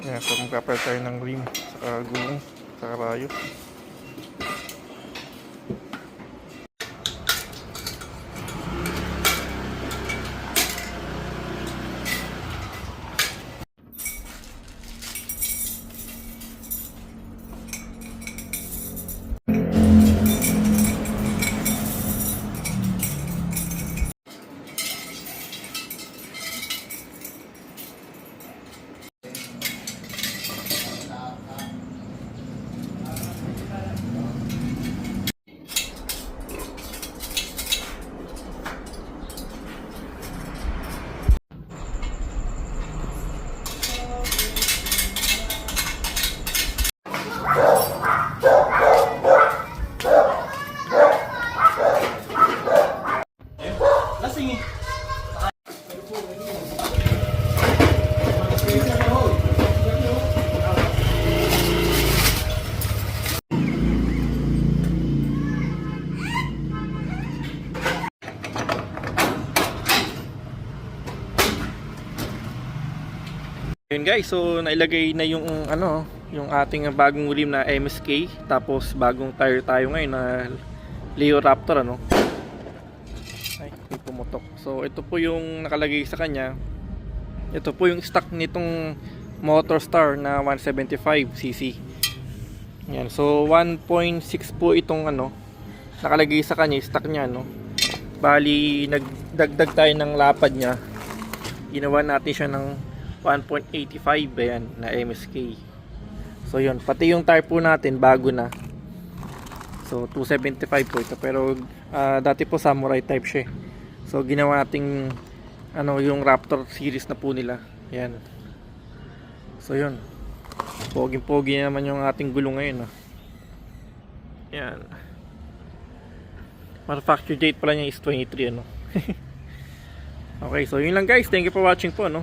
Ayan, so magpapalit tayo ng rim sa gulong, sa karayo. Lasing. Yun guys, so nailagay na yung ano, yung ating bagong rim na MSK tapos bagong tire tayo ngayon na Leo Raptor ano. Ay, pumutok. So ito po yung nakalagay sa kanya. Ito po yung stock nitong Motorstar na 175cc. Yan, so 1.6 po itong ano nakalagay sa kanya, stock niya no. Bali nagdagdag tayo ng lapad niya. Ginawa natin siya ng 1.85 ayan na MSK. So yun, pati yung tire po natin bago na. So 275 po ito pero ah, dati po samurai type siya. eh. So ginawa nating ano yung Raptor series na po nila. Yan. So yun. Pogi-pogi naman yung ating gulong ngayon. ah. Yan. Manufacture date pala niya is 23 ano. okay, so yun lang guys. Thank you for watching po no.